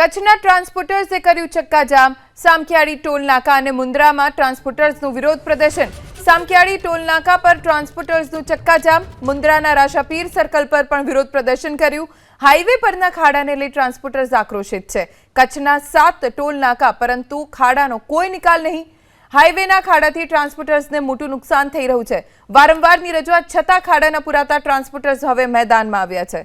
કચ્છના ટ્રાન્સપોર્ટર્સે કર્યું ચક્કાજામ. સામખિયાળી ટોલ નાકા અને મુન્દ્રામાં ટ્રાન્સપોર્ટર્સનું વિરોધ પ્રદર્શન. સામખિયાળી ટોલ નાકા પર ટ્રાન્સપોર્ટર્સનું ચક્કાજામ. મુન્દ્રાના રાશાપીર સર્કલ પર પણ વિરોધ પ્રદર્શન કર્યું. હાઈવે પરના ખાડાને લઈ ટ્રાન્સપોર્ટર્સ આક્રોશિત છે. કચ્છના સાત ટોલ નાકા, પરંતુ ખાડાનો કોઈ નિકાલ નહીં. હાઈવેના ખાડાથી ટ્રાન્સપોર્ટર્સને મોટું નુકસાન થઈ રહ્યું છે. વારંવારની રજૂઆત છતાં ખાડાના પુરાતા ટ્રાન્સપોર્ટર્સ હવે મેદાનમાં આવ્યા છે.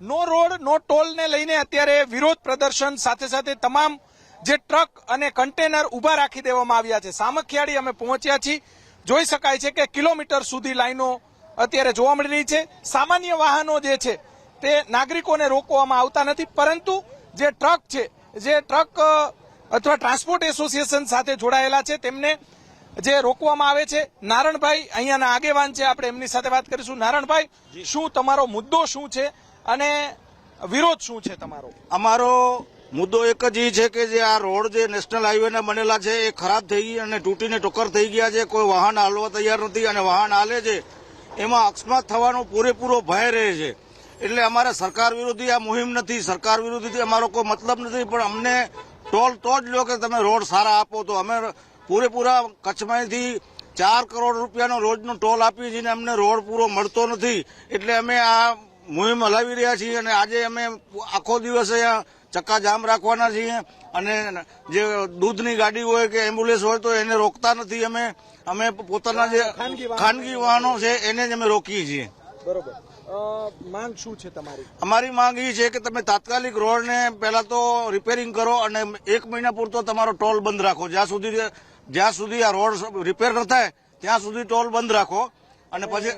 નો રોડ નો ટોલને લઈને અત્યારે વિરોધ પ્રદર્શન સાથે સાથે તમામ જે ટ્રક અને કન્ટેનર ઊભા રાખી દેવામાં આવ્યા છે. સામખિયાળી અમે પહોંચ્યા છીએ. જોઈ શકાય છે કે કિલોમીટર સુધી લાઈનો અત્યારે જોવા મળી રહી છે. સામાન્ય વાહનો જે છે તે નાગરિકોને રોકવામાં આવતા નથી પરંતુ જે ટ્રક છે જે ટ્રક અથવા ટ્રાન્સપોર્ટ એસોસિએશન સાથે જોડાયેલા છે તેમને જે રોકવામાં આવે છે. નારણભાઈ અહીંયાના આગેવાન છે આપણે એમની સાથે વાત કરીશું. નારણભાઈ શું તમારો મુદ્દો શું છે? અને વિરોધ શું છે તમારો? અમારો મુદ્દો એક જ એ છે કે જે આ રોડ જે નેશનલ હાઈવેના બનેલા છે, એ ખરાબ થઈ ગઈ અને તૂટીને ટોકર થઈ ગયા છે, કોઈ વાહન હાલવા તૈયાર નથી અને વાહન હાલે છે, એમાં અકસ્માત થવાનો પૂરેપૂરો ભય રહે છે. એટલે અમારે સરકાર વિરોધી આ મુહિમ નથી, સરકાર વિરોધીથી અમારો કોઈ મતલબ નથી, પણ અમને ટોલ તો જ લો કે તમે રોડ સારા આપો તો. અમે પૂરેપૂરા કચ્છમાંથી ચાર કરોડ રૂપિયાનો રોજનો ટોલ આપીએ છીએ અમને રોડ પૂરો મળતો નથી. એટલે અમે આ મુહિમ હલાવી રહ્યા છીએ અને આજે અમે આખો દિવસ અહીંયા ચક્કા જામ રાખવાના છીએ અને જે દૂધની ગાડી હોય કે એમ્બ્યુલન્સ હોય તો એને રોકતા નથી અમે. અમે પોતાના જે ખાનગી વાહનો છે એને જ અમે રોકીએ છીએ. બરોબર. માંગ શું છે તમારી? અમારી માંગ એ છે કે તમે તાત્કાલિક રોડને પહેલા તો રિપેરિંગ કરો અને એક મહિના પૂરતો તમારો ટોલ બંધ રાખો. જ્યાં સુધી જ્યાં સુધી આ રોડ રિપેર ન થાય ત્યાં સુધી ટોલ બંધ રાખો. અને પછી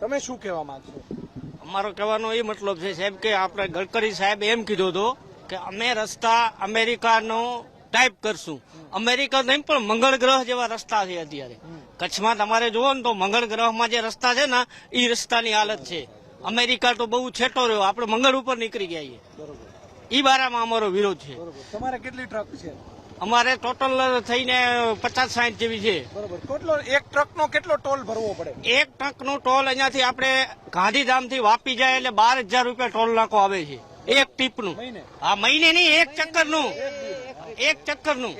તમે શું કહેવા માંગશો? અમારો કહેવાનો એ મતલબ છે, સાહેબ, કે આપણે ગડકરી સાહેબ એમ કીધું હતું કે અમે રસ્તા અમેરિકાનો ટાઈપ કરશું. અમેરિકા નહીં, પણ મંગળ ગ્રહ જેવા રસ્તા છે અત્યારે. કચ્છમાં તમારે જુઓ ને તો મંગળ ગ્રહમાં જે રસ્તા છે ને, એ રસ્તાની હાલત છે. અમેરિકા તો બહુ છેટો રહ્યો, આપણે મંગળ ઉપર નીકળી ગયા છીએ. એ બારામાં અમારો વિરોધ છે. તમારે કેટલી ટ્રક છે? અમારે ટોટલ થઈને પચાસ સાઠ જેવી છે. બરોબર. કેટલો એક ટ્રકનો કેટલો ટોલ ભરવો પડે? એક ટ્રકનો ટોલ અહીંયાથી આપણે ગાંધીધામથી વાપી જાય એટલે બાર હજાર રૂપિયા ટોલ નાકો આવે છે. એક ટીપનું? હા મહિને નહીં એક ચક્કરનું. એક ચક્કરનું.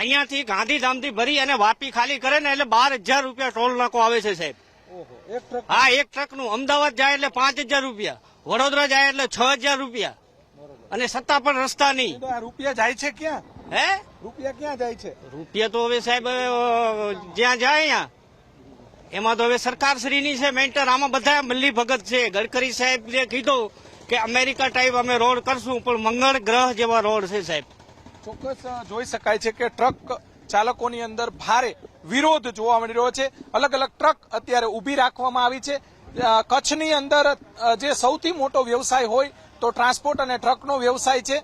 અહીંયાથી ગાંધીધામથી ભરી અને વાપી ખાલી કરે ને એટલે બાર હજાર રૂપિયા ટોલ નાકો આવે છે સાહેબ. ઓહો એક ટ્રક હા એક ટ્રકનું અમદાવાદ જાય એટલે પાંચ હજાર રૂપિયા. વડોદરા જાય એટલે છ હજાર રૂપિયા. અને સત્તા પણ રસ્તા નહીં. રૂપિયા જાય છે ક્યાં? હે? રૂપિયા ક્યાં જાય છે? રૂપિયા તો હવે સાહેબ જ્યાં જાય અહીંયા એમાં તો હવે સરકારશ્રીની છે મેન્ટર. આમાં બધા મલ્લી ભગત છે. ગડકરી સાહેબ જે કીધું કે અમેરિકા ટાઈપ અમે રોડ કરશું પણ મંગળ ગ્રહ જેવા રોડ છે સાહેબ. ચોક્કસ જોઈ શકાય છે કે ટ્રક ચાલકોની અંદર ભારે વિરોધ જોવા મળી રહ્યો છે. અલગ અલગ ટ્રક અત્યારે ઊભી રાખવામાં આવી છે. કચ્છની અંદર જે સૌથી મોટો વ્યવસાય હોય તો ટ્રાન્સપોર્ટ અને ટ્રકનો વ્યવસાય છે.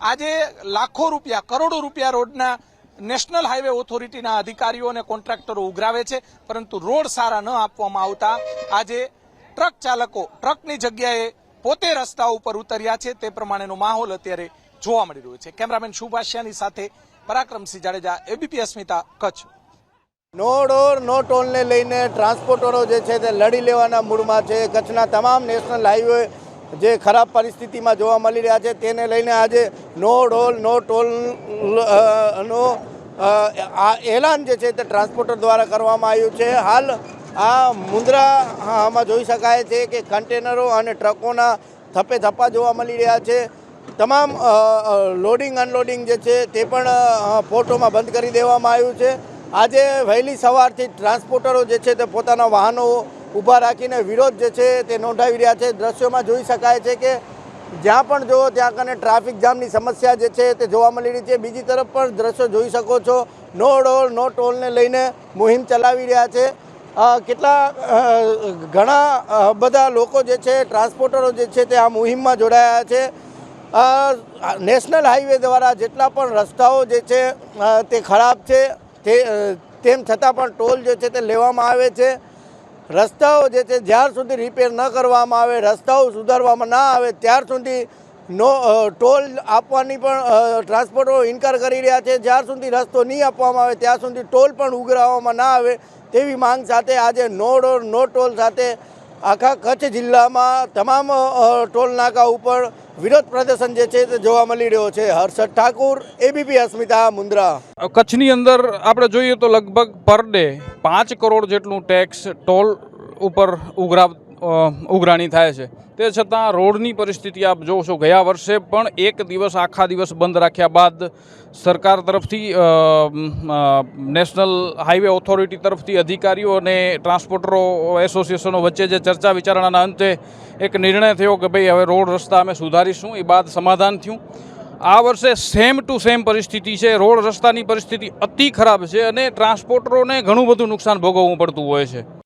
આજે લાખો રૂપિયા, કરોડો રૂપિયા રોડના નેશનલ હાઈવે ઓથોરિટીના અધિકારીઓ અને કોન્ટ્રાક્ટરો ઉઘરાવે છે, પરંતુ રોડ સારા ન આપવામાં આવતા. આજે ટ્રક ચાલકો ટ્રકની જગ્યાએ પોતે રસ્તા ઉપર ઉતર્યા છે, તે પ્રમાણેનો માહોલ અત્યારે જોવા મળી રહ્યો છે. કેમેરામેન શુભાષ્યાની સાથે Parakramsinh Jadeja, ABP Asmita, Kutch. No door no ટોલને લઈને ટ્રાન્સપોર્ટરો જે છે તે લડી લેવાના મૂડમાં છે. કચ્છના તમામ નેશનલ હાઈવે જે ખરાબ પરિસ્થિતિમાં જોવા મળી રહ્યા છે, તેને લઈને આજે નો ડોલ નો ટોલ નો આ એલાન જે છે તે ટ્રાન્સપોર્ટર દ્વારા કરવામાં આવ્યું છે. હાલ આ મુન્દ્રામાં જોઈ શકાય છે કે કન્ટેનરો અને ટ્રકોના થપે થપ્પા જોવા મળી રહ્યા છે. તમામ લોડિંગ, અનલોડિંગ જે છે તે પણ ફોટોમાં બંધ કરી દેવામાં આવ્યું છે. આજે વહેલી સવારથી ટ્રાન્સપોર્ટરો જે છે તે પોતાના વાહનો ઊભા રાખીને વિરોધ જે છે તે નોંધાવી રહ્યા છે. દ્રશ્યોમાં જોઈ શકાય છે કે જ્યાં પણ જુઓ ત્યાં કને ટ્રાફિક જામની સમસ્યા જે છે તે જોવા મળી રહી છે. બીજી તરફ પણ દ્રશ્યો જોઈ શકો છો. નો ડોલ નો ટોલને લઈને મુહિમ ચલાવી રહ્યા છે. કેટલા ઘણા બધા લોકો જે છે, ટ્રાન્સપોર્ટરો જે છે તે આ મુહિમમાં જોડાયા છે. નેશનલ હાઈવે દ્વારા જેટલા પણ રસ્તાઓ જે છે તે ખરાબ છે. તે તેમ છતાં પણ ટોલ જે છે તે લેવામાં આવે છે. રસ્તાઓ જે છે, જ્યાર સુધી રિપેર ન કરવામાં આવે, રસ્તાઓ સુધારવામાં ના આવે, ત્યાર સુધી નો ટોલ આપવાની પણ ટ્રાન્સપોર્ટરો ઇનકાર કરી રહ્યા છે. જ્યાર સુધી રસ્તો નહીં આપવામાં આવે ત્યાં સુધી ટોલ પણ ઉઘરાવવામાં ના આવે, તેવી માંગ સાથે આજે નો ડોર નો ટોલ સાથે આખા કચ્છ જિલ્લામાં તમામ ટોલનાકા ટોલ નાકા ઉપર વિરોધ પ્રદર્શન જે છે તે જોવા મળી રહ્યો છે. હર્ષદ ઠાકુર એબીપી અસ્મિતા મુન્દ્રા કચ્છની અંદર આપણે જોઈએ તો લગભગ પર ડે પાંચ કરોડ જેટલું ટેક્સ ટોલ ઉપર ઉઘરા અ, ઉઘરાણી થાય છે. તે છતાં રોડની પરિસ્થિતિ આપ જોશો ગયા વર્ષે પણ એક દિવસ આખા દિવસ બંધ રાખ્યા બાદ સરકાર તરફથી નેશનલ હાઈવે ઓથોરિટી તરફથી અધિકારીઓ અને ટ્રાન્સપોર્ટરો, એસોસિએશનો વચ્ચે જે ચર્ચા વિચારણાના અંતે એક નિર્ણય થયો કે ભાઈ હવે રોડ રસ્તા અમે સુધારીશું. એ બાદ સમાધાન થયું. આ વર્ષે સેમ ટુ સેમ પરિસ્થિતિ છે. રોડ રસ્તાની પરિસ્થિતિ અતિ ખરાબ છે અને ટ્રાન્સપોર્ટરોને ઘણું બધું નુકસાન ભોગવવું પડતું હોય છે.